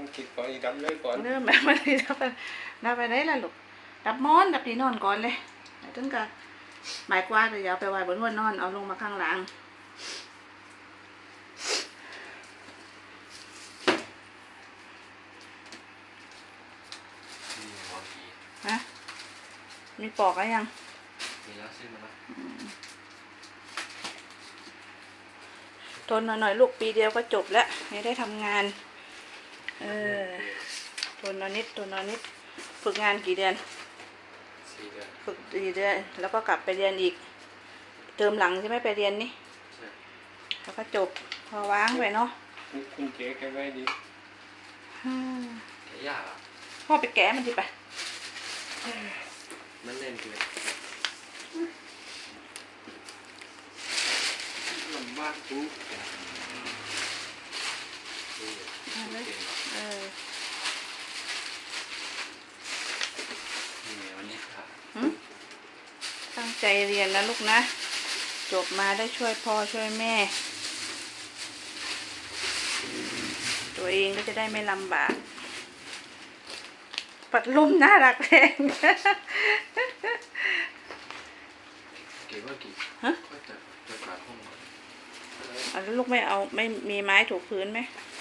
มันคิดก่อนอีกดับเลยก่อนเริ่มแบบมันเลยดับไปดับไปได้ละลูกดับมอนดับที่นอนก่อนเลยถึงกับหมายกว่าเดี๋ยวเอาไปไว้บนหัวนอนเอาลงมาข้างหลังมีหัวผีฮะมีปอกอะไรยัง มีแล้วซื้อมาแล้วทนหน่อยๆลูกปีเดียวก็จบแล้วไม่ได้ทำงาน เออทนหนอยนิดทนหนอยนิด ฝึกงานกี่เดือน สี่เดือนฝึกสี่เดือน แล้วก็กลับไปเรียนอีกเทอมหลังใช่ไหมไปเรียนนี่ ใช่แล้วก็จบ พอว้างไปเนาะนี่คุณเจ๊แกไว้ดีอืมแค่ยากอะพ่อไปแกะมันดิไปมันเล่นเกินลำบากจุ๊บนี่เก่ง เออ นี่ไงวันนี้ค่ะ หึตั้ง ใจเรียนนะลูกนะ จบมาได้ช่วยพ่อช่วยแม่ ตัวเองก็จะได้ไม่ลำบาก ปัดลมน่ารักแรงเก่งว่ากี่ฮะก็จะจะกวาดห้องก่อนเอาแล้วลูกไม่เอาไม่มีไม้ถูพื้นไหมม